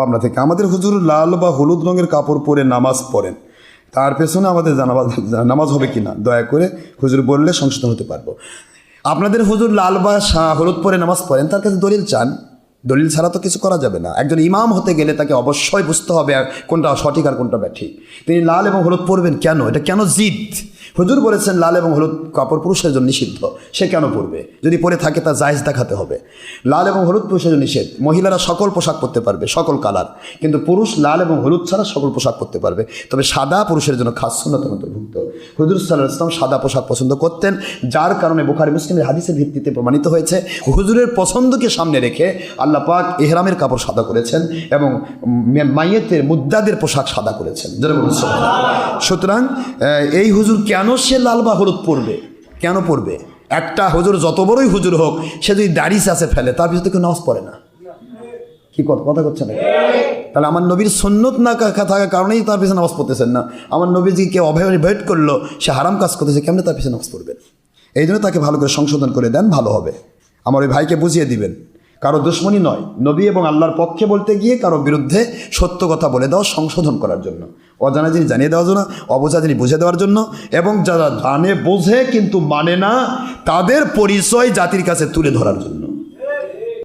পাবনা থেকে। আমাদের হুজুর লাল বা হলুদ রঙের কাপড় পরে নামাজ পড়েন। তার পেছনে আমাদের জানাবাজ নামাজ হবে কি না দয়া করে হুজুর বললে সংশোধন হতে পারব। আপনাদের হুজুর লাল বা হলুদ পরে নামাজ পড়েন, তার কাছে দলিল চান। দলিল ছাড়া তো কিছু করা যাবে না। একজন ইমাম হতে গেলে তাকে অবশ্যই বুঝতে হবে কোনটা সঠিক আর কোনটা ব্যাঠিক। তিনি লাল এবং হলুদ পরবেন কেন? এটা কেন জিদ? হুজুর বলেছেন, লাল এবং হলুদ কাপড় পুরুষের জন্য নিষিদ্ধ। সে কেন পরবে? যদি পরে থাকে, তা জায়জ দেখাতে হবে। লাল এবং হলুদ পুরুষের জন্য নিষেধ। মহিলারা সকল পোশাক পরতে পারবে, সকল কালার। কিন্তু পুরুষ লাল এবং হলুদ ছাড়া সকল পোশাক পরতে পারবে। তবে সাদা পুরুষের জন্য খাস সুন্নত হুজুর সাল্লাহ ইসলাম সাদা পোশাক পছন্দ করতেন, যার কারণে বুখারি মুসলিমের হাদিসের ভিত্তিতে প্রমাণিত হয়েছে, হুজুরের পছন্দকে সামনে রেখে আল্লাহ পাক এহরামের কাপড় সাদা করেছেন এবং মাইয়েতের মুদ্দাদের পোশাক সাদা করেছেন। সুতরাং এই হুজুর কেন সে লাল বা হলুদ পরবে? কেন পরবে? একটা হুজুর যত বড়ই হুজুর হোক, সে যদি দাড়ি চাষে ফেলে, তার পিছনে কেউ নামাজ পড়ে না। কি কথা? করছে না। তাহলে আমার নবীর সন্ন্যত না থাকার কারণেই তার পিছনে নামাজ পড়তেছেন না। আমার নবীজি কেউ অভয়েড করল, সে হারাম কাজ করতেছে, কেমনে তার পিছনে নামাজ পড়বেন এই জন্য তাকে ভালো করে সংশোধন করে দেন, ভালো হবে। আমার ওই ভাইকে বুঝিয়ে দিবেন। কারও দুশ্মনী নয়, নবী এবং আল্লাহর পক্ষে বলতে গিয়ে কারও বিরুদ্ধে সত্য কথা বলে দেওয়া, সংশোধন করার জন্য। অজানা জিনিস জানিয়ে দেওয়ার জন্য, অবোঝা জিনিস বুঝে দেওয়ার জন্য, এবং যারা জানে, বোঝে, কিন্তু মানে না, তাদের পরিচয় জাতির কাছে তুলে ধরার জন্য।